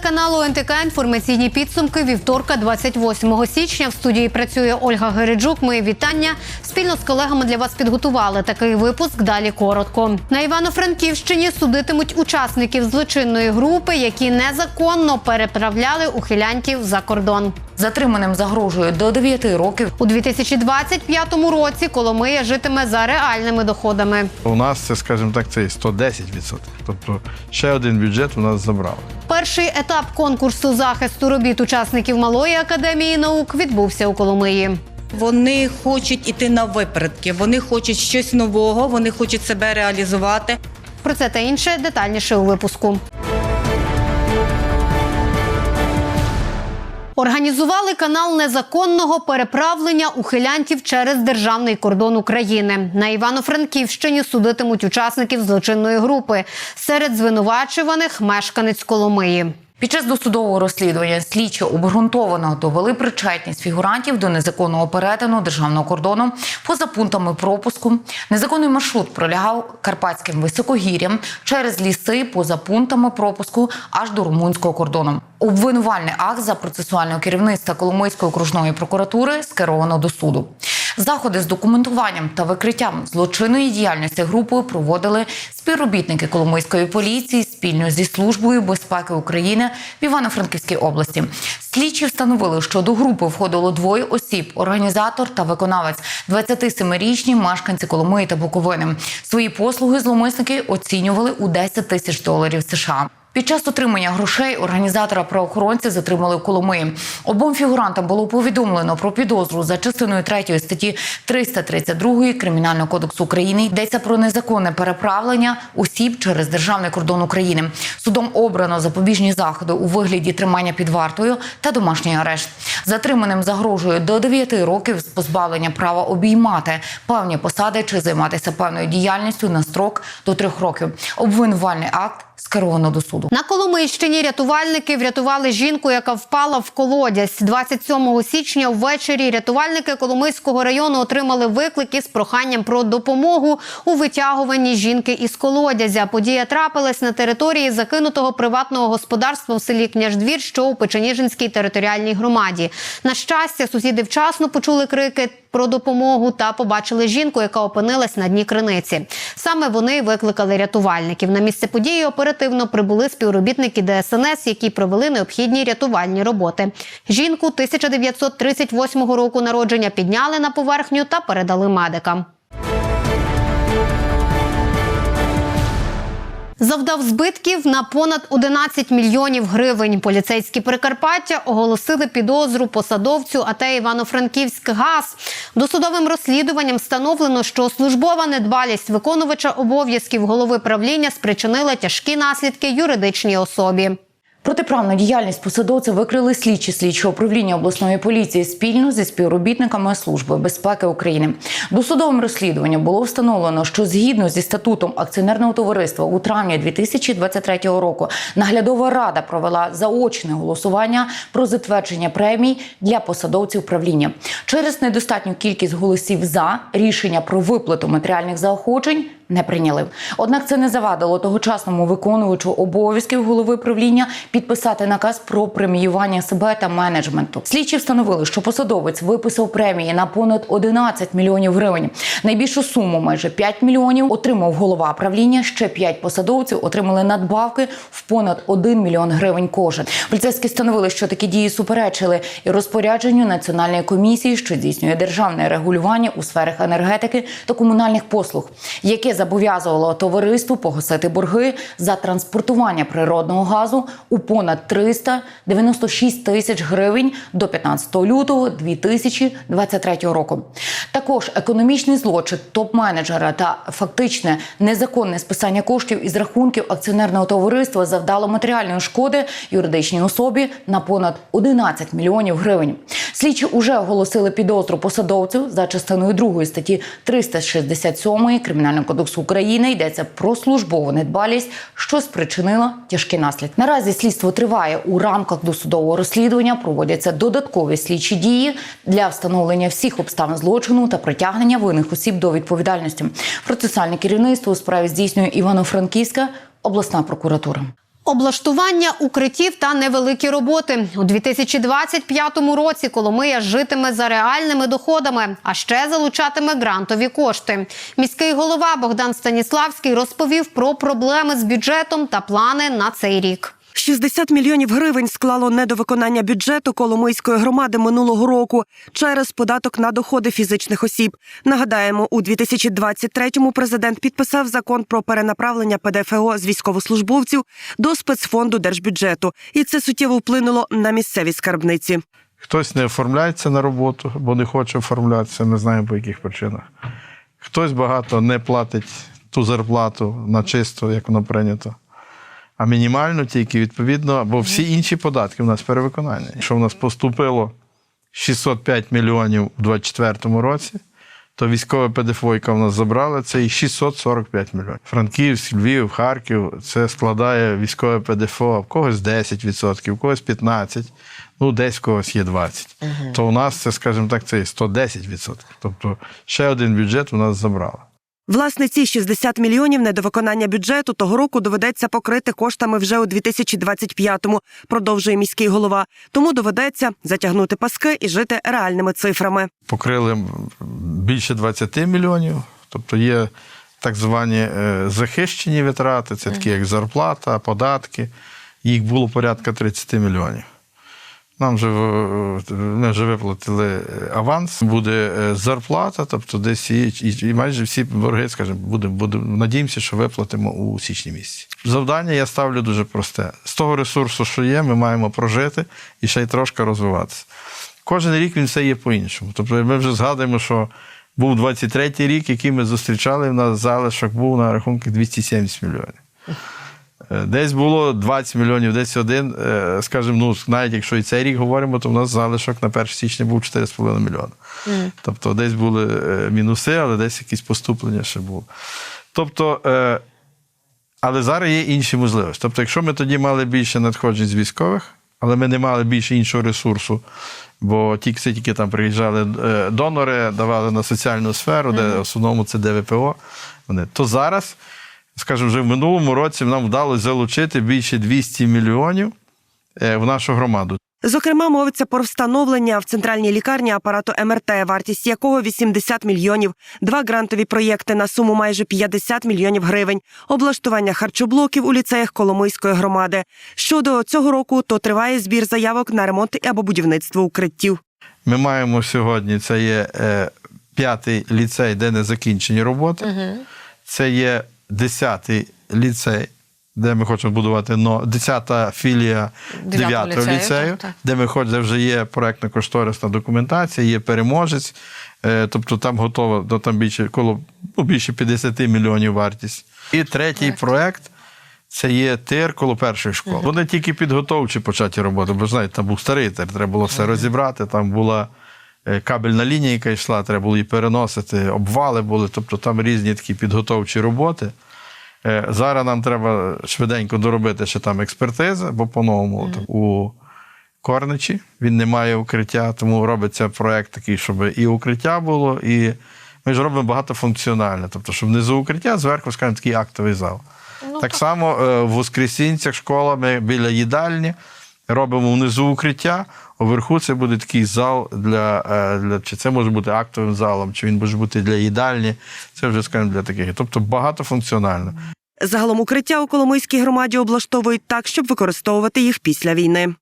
телеканалу НТК інформаційні підсумки вівторка, 28 січня. В студії працює Ольга Гереджук. Мої вітання спільно з колегами для вас підготували такий випуск. Далі коротко на Івано-Франківщині судитимуть учасників злочинної групи, які незаконно переправляли ухилянтів за кордон. Затриманим загрожує до 9 років. У 2025 році Коломия житиме за реальними доходами. У нас це, скажімо так, це 110%. Тобто ще один бюджет у нас забрали. Перший етап конкурсу захисту робіт учасників малої академії наук відбувся у Коломиї. Вони хочуть іти на випередки, вони хочуть щось нового, вони хочуть себе реалізувати. Про це та інше детальніше у випуску. Організували канал незаконного переправлення ухилянтів через державний кордон України. На Івано-Франківщині судитимуть учасників злочинної групи. Серед звинувачуваних мешканець Коломиї. Під час досудового розслідування слідчі обґрунтовано довели причетність фігурантів до незаконного перетину державного кордону поза пунктами пропуску. Незаконний маршрут пролягав карпатським високогір'ям через ліси поза пунктами пропуску аж до румунського кордону. Обвинувальний акт за процесуального керівництва Коломийської окружної прокуратури скеровано до суду. Заходи з документуванням та викриттям злочинної діяльності групою проводили співробітники Коломийської поліції спільно зі службою безпеки України в Івано-Франківській області. Слідчі встановили, що до групи входило двоє осіб: організатор та виконавець 27-річні мешканці Коломиї та Буковини. Свої послуги зловмисники оцінювали у 10 тисяч доларів США. Під час отримання грошей організатора правоохоронці затримали в Коломиї. Обом фігурантам було повідомлено про підозру за частиною 3 статті 332 Кримінального кодексу України. Йдеться про незаконне переправлення осіб через державний кордон України. Судом обрано запобіжні заходи у вигляді тримання під вартою та домашній арешт. Затриманим загрожує до 9 років з позбавлення права обіймати певні посади чи займатися певною діяльністю на строк до 3 років. Обвинувальний акт скеровано до суду. На Коломийщині рятувальники врятували жінку, яка впала в колодязь. 27 січня ввечері рятувальники Коломийського району отримали виклики з проханням про допомогу у витягуванні жінки із колодязя. Подія трапилась на території закинутого приватного господарства в селі Княждвір, що у Печеніжинській територіальній громаді. На щастя, сусіди вчасно почули крики про допомогу та побачили жінку, яка опинилась на дні криниці. Саме вони викликали рятувальників. На місце події оперативно прибули співробітники ДСНС, які провели необхідні рятувальні роботи. Жінку 1938 року народження підняли на поверхню та передали медикам. Завдав збитків на понад 11 мільйонів гривень. Поліцейські Прикарпаття оголосили підозру посадовцю АТ Івано-Франківськ ГАЗ. Досудовим розслідуванням встановлено, що службова недбалість виконувача обов'язків голови правління спричинила тяжкі наслідки юридичній особі. Протиправну діяльність посадовця викрили слідчі слідчого управління обласної поліції спільно зі співробітниками Служби безпеки України. Досудовим розслідуванням було встановлено, що згідно зі статутом акціонерного товариства у травні 2023 року наглядова рада провела заочне голосування про затвердження премій для посадовців правління. Через недостатню кількість голосів за рішення про виплату матеріальних заохочень не прийняли. Однак це не завадило тогочасному виконувачу обов'язків голови правління підписати наказ про преміювання себе та менеджменту. Слідчі встановили, що посадовець виписав премії на понад 11 мільйонів гривень. Найбільшу суму, майже 5 мільйонів, отримав голова правління. Ще 5 посадовців отримали надбавки в понад 1 мільйон гривень кожен. Поліцейські встановили, що такі дії суперечили і розпорядженню національної комісії, що здійснює державне регулювання у сферах енергетики та комунальних послуг, яке зобов'язувало товариству погасити борги за транспортування природного газу у понад 396 тисяч гривень до 15 лютого 2023 року. Також економічний злочин топ-менеджера та фактичне незаконне списання коштів із рахунків акціонерного товариства завдало матеріальної шкоди юридичній особі на понад 11 мільйонів гривень. Слідчі уже оголосили підозру посадовцю за частиною 2 статті 367 Кримінального кодексу України. Йдеться про службову недбалість, що спричинила тяжкі наслідки. Наразі слідство триває у рамках досудового розслідування. Проводяться додаткові слідчі дії для встановлення всіх обставин злочину та притягнення винних осіб до відповідальності. Процесуальне керівництво у справі здійснює Івано-Франківська обласна прокуратура. Облаштування укриттів та невеликі роботи у 2025 році. Коломия житиме за реальними доходами, а ще залучатиме грантові кошти. Міський голова Богдан Станіславський розповів про проблеми з бюджетом та плани на цей рік. 60 мільйонів гривень склало недовиконання бюджету Коломийської громади минулого року через податок на доходи фізичних осіб. Нагадаємо, у 2023-му президент підписав закон про перенаправлення ПДФО з військовослужбовців до спецфонду держбюджету, і це суттєво вплинуло на місцеві скарбниці. Хтось не оформляється на роботу, бо не хоче оформлятися, не знаю по яких причинах. Хтось багато не платить ту зарплату на чисто, як воно прийнято. А мінімально тільки відповідно, бо всі інші податки в нас перевиконання. Якщо в нас поступило 605 мільйонів у 2024 році, то військове ПДФО, яке в нас забрали, це і 645 мільйонів. Франківськ, Львів, Харків це складає військове ПДФО, в когось 10%, в когось 15%, ну десь в когось є 20%. То у нас це, скажімо так, це є 110%. Тобто ще один бюджет у нас забрали. Власне, ці 60 мільйонів недовиконання бюджету того року доведеться покрити коштами вже у 2025-му, продовжує міський голова. Тому доведеться затягнути паски і жити реальними цифрами. покрили більше 20 мільйонів. Тобто є так звані е, захищені витрати, це такі як зарплата, податки. Їх було порядка 30 мільйонів. Нам вже, е, ми вже виплатили е, аванс, буде е, зарплата, тобто десь і, і, і майже всі борги, скажімо, будемо, будемо, надіємося, що виплатимо у січні місяці. Завдання я ставлю дуже просте. З того ресурсу, що є, ми маємо прожити і ще й трошки розвиватися. Кожен рік він все є по-іншому. Тобто ми вже згадуємо, що був 23-й рік, який ми зустрічали, в нас залишок був на рахунку 270 мільйонів. Е, Десь було 20 мільйонів, десь один. Е, Скажімо, ну, навіть якщо і цей рік говоримо, то в нас залишок на 1 січня був 4,5 мільйона. Тобто десь були е, мінуси, але десь якісь поступлення ще було. Тобто, але зараз є інші можливості. Тобто, якщо ми тоді мали більше надходжень з військових, але ми не мали більше іншого ресурсу, бо тільки це тільки там приїжджали донори, давали на соціальну сферу, де в основному це ДВПО. Вони то зараз, скажімо, вже в минулому році нам вдалося залучити більше 200 мільйонів е, в нашу громаду. Зокрема, мовиться про встановлення в центральній лікарні апарату МРТ, вартість якого 80 мільйонів, два грантові проєкти на суму майже 50 мільйонів гривень, облаштування харчоблоків у ліцеях Коломийської громади. Щодо цього року, то триває збір заявок на ремонт або будівництво укриттів. Ми маємо сьогодні, це є е, п'ятий ліцей, де не закінчені роботи. Це є десятий ліцей, де ми хочемо будувати но, десята філія Дев'ятого дев'ятого ліцею, ліцею, так, так. де ми хочемо, де вже є проектно-кошторисна документація, є переможець. Е, тобто там готово ну, там більше коло ну, більше 50 мільйонів вартість. І третій проект. Це є тир коло першої школи. Вони тільки підготовчі початі роботи, бо знаєте, там був старий тир, треба було все розібрати. Там була кабельна лінія, яка йшла, треба було її переносити, обвали були, тобто там різні такі підготовчі роботи. Е, Зараз нам треба швиденько доробити ще там експертизи, бо по-новому от у Корничі він не має укриття, тому робиться проект такий, щоб і укриття було, і ми ж робимо багатофункціональне. Тобто, щоб внизу укриття, зверху, скажімо, такий актовий зал. так само е, в Воскресінцях школа ми біля їдальні робимо внизу укриття, а вверху це буде такий зал для, е, для чи це може бути актовим залом, чи він може бути для їдальні. Це вже скажімо, для таких. Тобто багатофункціонально. Загалом укриття у Коломийській громаді облаштовують так, щоб використовувати їх після війни.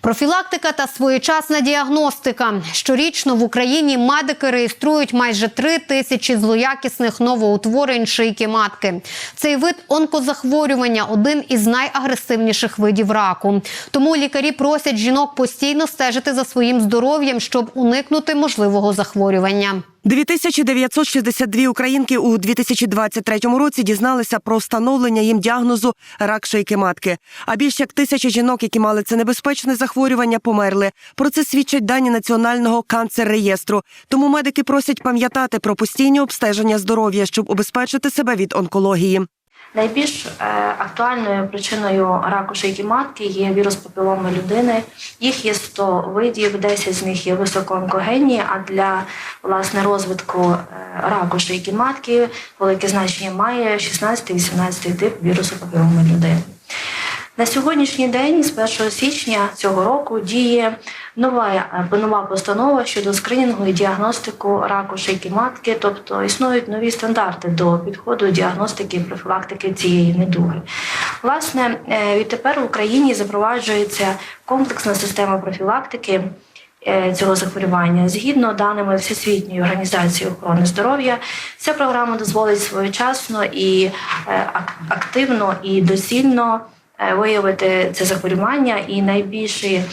Профілактика та своєчасна діагностика. Щорічно в Україні медики реєструють майже три тисячі злоякісних новоутворень шийки матки. Цей вид онкозахворювання один із найагресивніших видів раку. Тому лікарі просять жінок постійно стежити за своїм здоров'ям, щоб уникнути можливого захворювання. 2962 українки у 2023 році дізналися про встановлення їм діагнозу рак шийки матки. А більш як тисяча жінок, які мали це небезпечне захворювання, померли. Про це свідчать дані національного канцер-реєстру. Тому медики просять пам'ятати про постійні обстеження здоров'я, щоб убезпечити себе від онкології. Найбільш е, актуальною причиною раку шийки матки є вірус папіломи людини. Їх є 100 видів, 10 з них є високоонкогенні, а для власне розвитку е, раку шийки матки велике значення має 16-18 тип вірусу папіломи людини. На сьогоднішній день, з 1 січня цього року, діє нова, е, нова постанова щодо скринінгу і діагностику раку шийки матки, тобто існують нові стандарти до підходу діагностики і профілактики цієї недуги. Власне, е, відтепер в Україні запроваджується комплексна система профілактики е, цього захворювання. Згідно даними Всесвітньої організації охорони здоров'я, ця програма дозволить своєчасно і активно і доцільно виявити це захворювання, і найбільший е,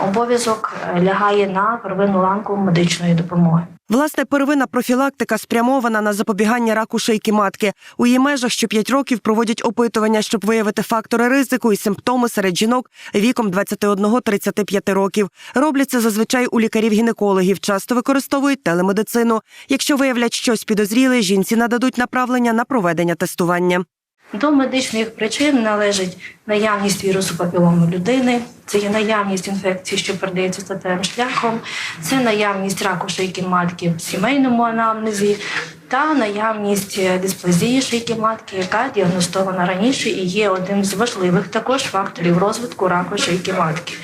обов'язок е, лягає на первинну ланку медичної допомоги. Власне, первинна профілактика спрямована на запобігання раку шийки матки. У її межах що 5 років проводять опитування, щоб виявити фактори ризику і симптоми серед жінок віком 21-35 років. Роблять це зазвичай у лікарів-гінекологів. Часто використовують телемедицину. Якщо виявлять щось підозріле, жінці нададуть направлення на проведення тестування. До медичних причин належить наявність вірусу папілому людини, це є наявність інфекції, що передається статевим шляхом, це наявність раку шийки матки в сімейному анамнезі та наявність е, дисплазії шийки матки, яка діагностована раніше і є одним з важливих також факторів розвитку раку шийки матки.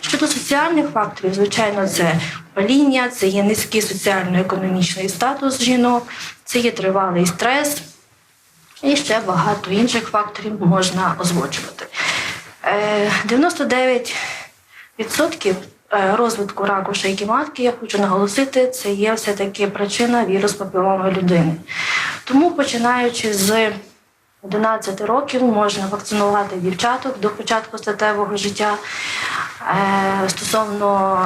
Щодо соціальних факторів, звичайно, це паління, це є низький соціально-економічний статус жінок, це є тривалий стрес. І ще багато інших факторів можна озвучувати. Е, 99% е, розвитку раку шийки матки, я хочу наголосити, це є все-таки причина вірус папіломи людини. Тому, починаючи з 11 років, можна вакцинувати дівчаток до початку статевого життя е, стосовно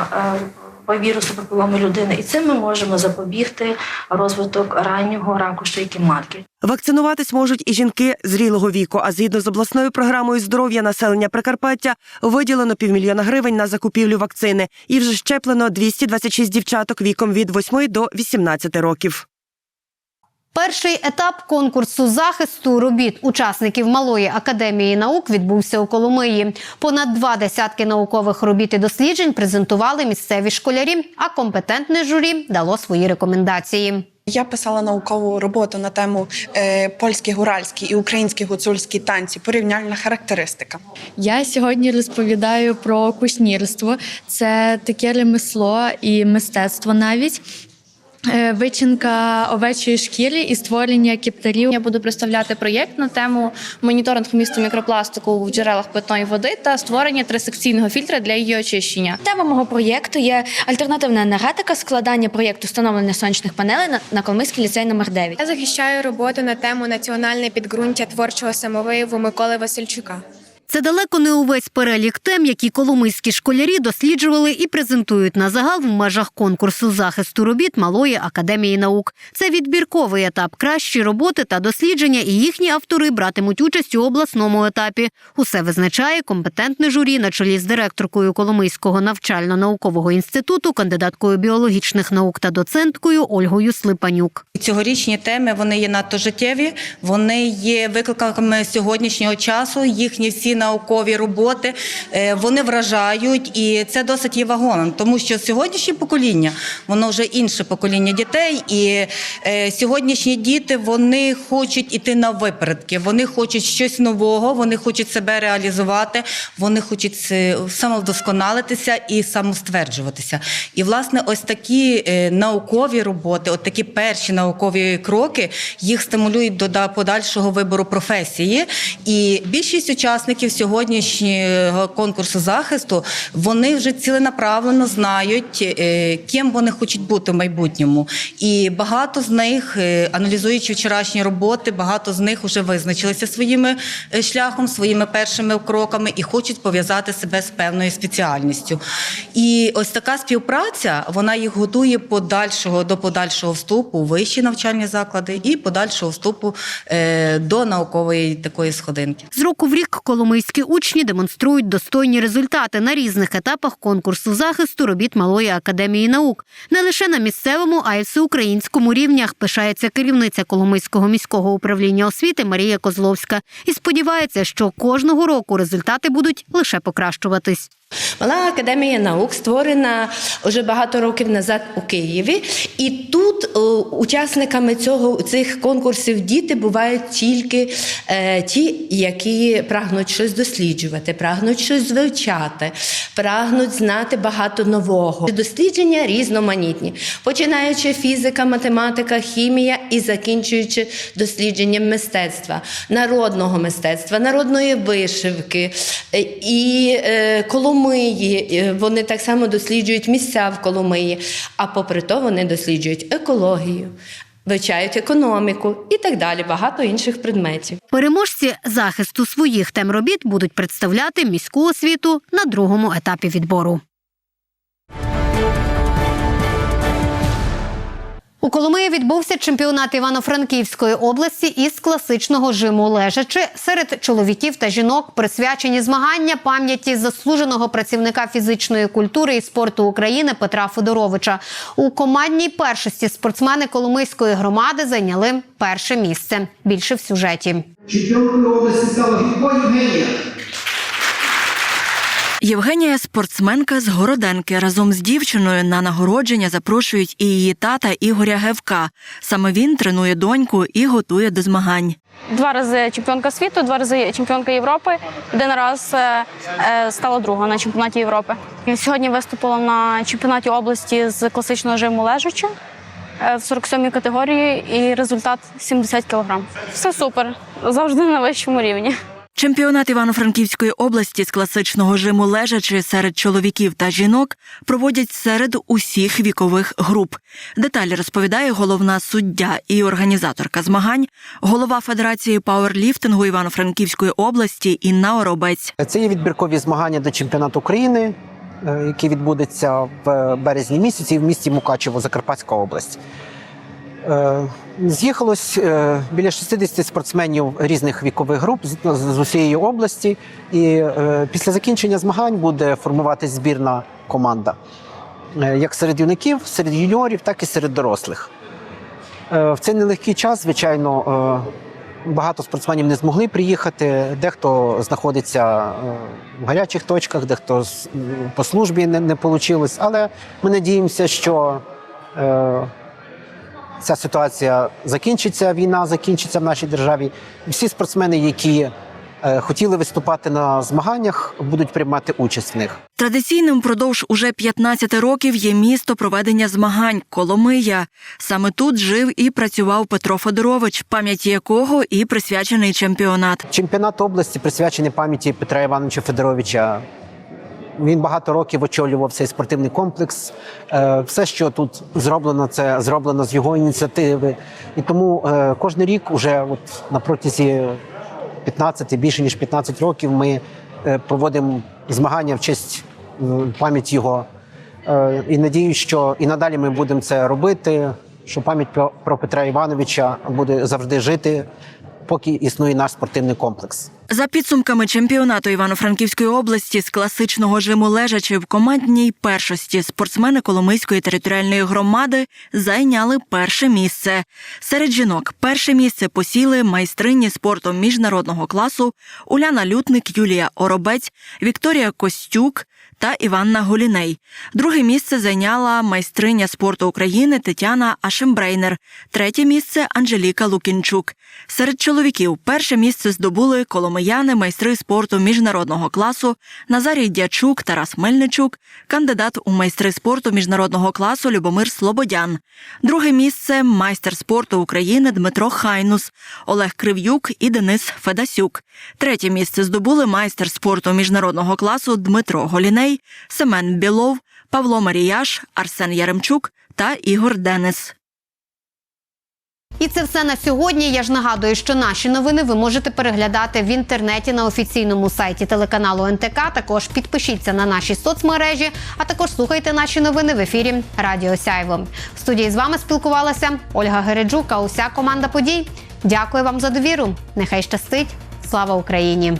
е, вірусу папіломи людини. І цим ми можемо запобігти розвиток раннього раку шийки матки. Вакцинуватись можуть і жінки зрілого віку. А згідно з обласною програмою здоров'я населення Прикарпаття виділено півмільйона гривень на закупівлю вакцини. І вже щеплено 226 дівчаток віком від 8 до 18 років. Перший етап конкурсу захисту робіт учасників Малої академії наук відбувся у Коломиї. Понад два десятки наукових робіт і досліджень презентували місцеві школярі, а компетентне журі дало свої рекомендації. Я писала наукову роботу на тему е, польські гуральські і українські гуцульські танці. Порівняльна характеристика. Я сьогодні розповідаю про кушнірство. Це таке ремесло і мистецтво навіть. Е, Вичинка овечої шкіри і створення кіптерів. Я буду представляти проєкт на тему моніторинг вмісту мікропластику в джерелах питної води та створення трисекційного фільтра для її очищення. Тема мого проєкту є альтернативна енергетика, складання проєкту встановлення сонячних панелей на, на Коломийський ліцей номер 9 Я захищаю роботу на тему національне підґрунтя творчого самовияву Миколи Васильчука. Це далеко не увесь перелік тем, які коломийські школярі досліджували і презентують на загал в межах конкурсу захисту робіт Малої академії наук. Це відбірковий етап. Кращі роботи та дослідження, і їхні автори братимуть участь у обласному етапі. Усе визначає компетентне журі на чолі з директоркою Коломийського навчально-наукового інституту, кандидаткою біологічних наук та доценткою Ольгою Слипанюк. Цьогорічні теми вони є надто життєві, вони є викликами сьогоднішнього часу. Їхні всі наукові роботи е, вони вражають, і це досить є вагомим, тому що сьогоднішнє покоління воно вже інше покоління дітей, і е, сьогоднішні діти вони хочуть іти на випередки, вони хочуть щось нового, вони хочуть себе реалізувати, вони хочуть самовдосконалитися і самостверджуватися. І власне, ось такі е, наукові роботи, от такі перші наукові кроки, їх стимулюють до подальшого вибору професії. І більшість учасників сьогоднішнього конкурсу захисту вони вже ціленаправлено знають, е, ким вони хочуть бути в майбутньому. І багато з них, е, аналізуючи вчорашні роботи, багато з них вже визначилися своїми е, шляхом, своїми першими кроками і хочуть пов'язати себе з певною спеціальністю. І ось така співпраця вона їх готує подальшого до подальшого вступу у вищі навчальні заклади і подальшого вступу до наукової такої сходинки. З року в рік коломийські учні демонструють достойні результати на різних етапах конкурсу захисту робіт Малої академії наук. Не лише на місцевому, а й всеукраїнському рівнях пишається керівниця Коломийського міського управління освіти Марія Козловська і сподівається, що кожного року результати будуть лише покращуватись. Мала академія наук створена вже багато років назад у Києві, і тут е, учасниками цього цих конкурсів діти бувають тільки е, ті, які прагнуть щось досліджувати, прагнуть щось вивчати, прагнуть знати багато нового. Дослідження різноманітні, починаючи фізика, математика, хімія і закінчуючи дослідженням мистецтва, народного мистецтва, народної вишивки е, і е, Коломиї. Е, Вони так само досліджують місця в Коломиї, а попри то вони досліджують екологію, вивчають економіку і так далі, багато інших предметів. Переможці захисту своїх тем робіт будуть представляти міську освіту на другому етапі відбору. У Коломиї відбувся чемпіонат Івано-Франківської області із класичного жиму лежачи серед чоловіків та жінок присвячені змагання пам'яті заслуженого працівника фізичної культури і спорту України Петра Федоровича. У командній першості спортсмени Коломийської громади зайняли перше місце. Більше в сюжеті. Чемпіонкою області стала Євгенія. Євгенія спортсменка з Городенки. Разом з дівчиною на нагородження запрошують і її тата Ігоря Гевка. Саме він тренує доньку і готує до змагань. Два рази чемпіонка світу, два рази чемпіонка Європи. Один раз е, е, стала друга на чемпіонаті Європи. Сьогодні виступила на чемпіонаті області з класичного жиму лежачи е, в 47-й категорії і результат 70 кг. Все супер, завжди на вищому рівні. Чемпіонат Івано-Франківської області з класичного жиму лежачи серед чоловіків та жінок проводять серед усіх вікових груп. Деталі розповідає головна суддя і організаторка змагань, голова Федерації пауерліфтингу Івано-Франківської області Інна Оробець. Це є відбіркові змагання до чемпіонату України, е, який відбудеться в березні місяці в місті Мукачево, Закарпатська область. Е, З'їхалось е, біля 60 спортсменів різних вікових груп з усієї області, і е, після закінчення змагань буде формуватись збірна команда як серед юнаків, серед юніорів, так і серед дорослих. В цей нелегкий час, звичайно, багато спортсменів не змогли приїхати. Дехто знаходиться в гарячих точках, дехто по службі не, не вийшло. Але ми надіємося, що ця ситуація закінчиться, війна закінчиться в нашій державі. Всі спортсмени, які е, хотіли виступати на змаганнях, будуть приймати участь в них. Традиційним впродовж уже 15 років є місто проведення змагань Коломия. Саме тут жив і працював Петро Федорович, пам'яті якого і присвячений чемпіонат. Чемпіонат області присвячений пам'яті Петра Івановича Федоровича. Він багато років очолював цей спортивний комплекс. Е, Все, що тут зроблено, це зроблено з його ініціативи. І тому е, кожен рік, уже от на протязі 15, більше ніж 15 років, ми е, проводимо змагання в честь пам'яті його. І надіюсь, що і надалі ми будемо це робити, що пам'ять про Петра Івановича буде завжди жити, поки існує наш спортивний комплекс. За підсумками чемпіонату Івано-Франківської області з класичного жиму лежачи в командній першості спортсмени Коломийської територіальної громади зайняли перше місце. Серед жінок перше місце посіли майстрині спорту міжнародного класу Уляна Лютник, Юлія Оробець, Вікторія Костюк та Іванна Голіней. Друге місце зайняла майстриня спорту України Тетяна Ашембрейнер. Третє місце Анжеліка Лукінчук. Серед чоловіків перше місце здобули коломияни, майстри спорту міжнародного класу Назарій Дячук, Тарас Мельничук, кандидат у майстри спорту міжнародного класу Любомир Слободян. Друге місце майстер спорту України Дмитро Хайнус, Олег Крив'юк і Денис Федасюк. Третє місце здобули майстер спорту міжнародного класу Дмитро Голіней, Семен Білов, Павло Маріяш, Арсен Яремчук та Ігор Денис. І це все на сьогодні. Я ж нагадую, що наші новини ви можете переглядати в інтернеті на офіційному сайті телеканалу НТК. Також підпишіться на наші соцмережі, а також слухайте наші новини в ефірі Радіо Сяйво. В студії з вами спілкувалася Ольга Гереджук, а уся команда подій. Дякую вам за довіру. Нехай щастить. Слава Україні!